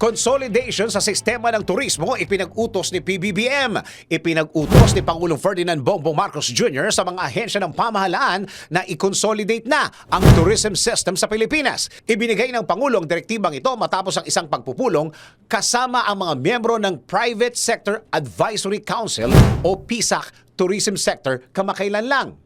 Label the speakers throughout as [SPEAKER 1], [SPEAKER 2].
[SPEAKER 1] Consolidation sa sistema ng turismo ipinag-utos ni PBBM. Ipinag-utos ni Pangulong Ferdinand Bongbong Marcos Jr. sa mga ahensya ng pamahalaan na i-consolidate na ang tourism system sa Pilipinas. Ibinigay ng Pangulo ang direktibang ito matapos ang isang pagpupulong kasama ang mga miyembro ng Private Sector Advisory Council o PSAC Tourism Sector kamakailan lang.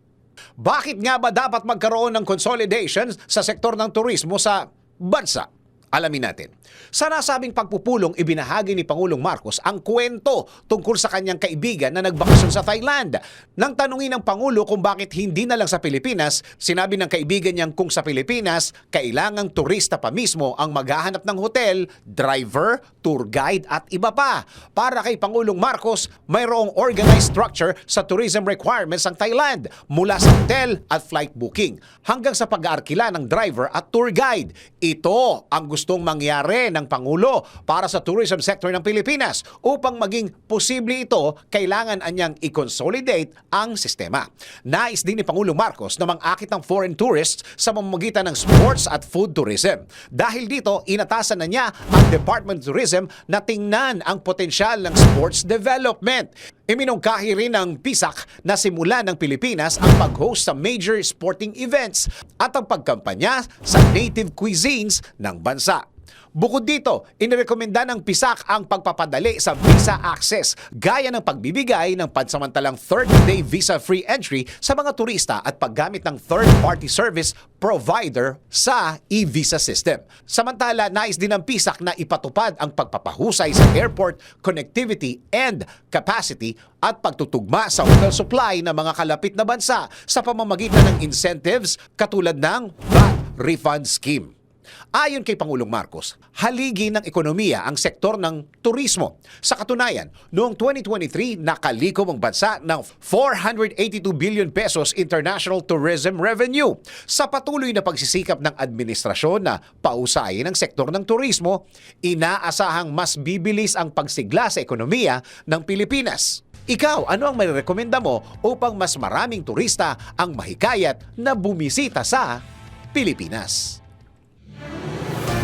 [SPEAKER 1] Bakit nga ba dapat magkaroon ng consolidation sa sektor ng turismo sa bansa? Alamin natin. Sa nasabing pagpupulong, ibinahagi ni Pangulong Marcos ang kwento tungkol sa kanyang kaibigan na nagbakasyon sa Thailand. Nang tanungin ng Pangulo kung bakit hindi na lang sa Pilipinas, sinabi ng kaibigan niyang kung sa Pilipinas, kailangang turista pa mismo ang maghahanap ng hotel, driver, tour guide at iba pa. Para kay Pangulong Marcos, mayroong organized structure sa tourism requirements ng Thailand mula sa hotel at flight booking hanggang sa pag-aarkila ng driver at tour guide. Ito ang gustong mangyari ng Pangulo para sa tourism sector ng Pilipinas. Upang maging posible ito, kailangan anyang i-consolidate ang sistema. Nais din ni Pangulong Marcos na mang-akit ng foreign tourists sa pamamagitan ng sports at food tourism. Dahil dito, inatasan na niya ang Department of Tourism na tingnan ang potensyal ng sports development. Iminungkahi rin ng PISAC na simula ng Pilipinas ang pag-host sa major sporting events at ang pagkampanya sa native cuisines ng bansa. Bukod dito, inirekomenda ng PISAC ang pagpapadali sa visa access gaya ng pagbibigay ng pansamantalang 30-day visa-free entry sa mga turista at paggamit ng third-party service provider sa e-visa system. Samantala, nais din ng PISAC na ipatupad ang pagpapahusay sa airport connectivity and capacity at pagtutugma sa hotel supply ng mga kalapit na bansa sa pamamagitan ng incentives katulad ng VAT refund scheme. Ayon kay Pangulong Marcos, haligi ng ekonomiya ang sektor ng turismo. Sa katunayan, noong 2023, nakalikom ang bansa ng 482 billion pesos international tourism revenue. Sa patuloy na pagsisikap ng administrasyon na pausayin ang sektor ng turismo, inaasahang mas bibilis ang pagsigla sa ekonomiya ng Pilipinas. Ikaw, ano ang marirekomenda mo upang mas maraming turista ang mahikayat na bumisita sa Pilipinas?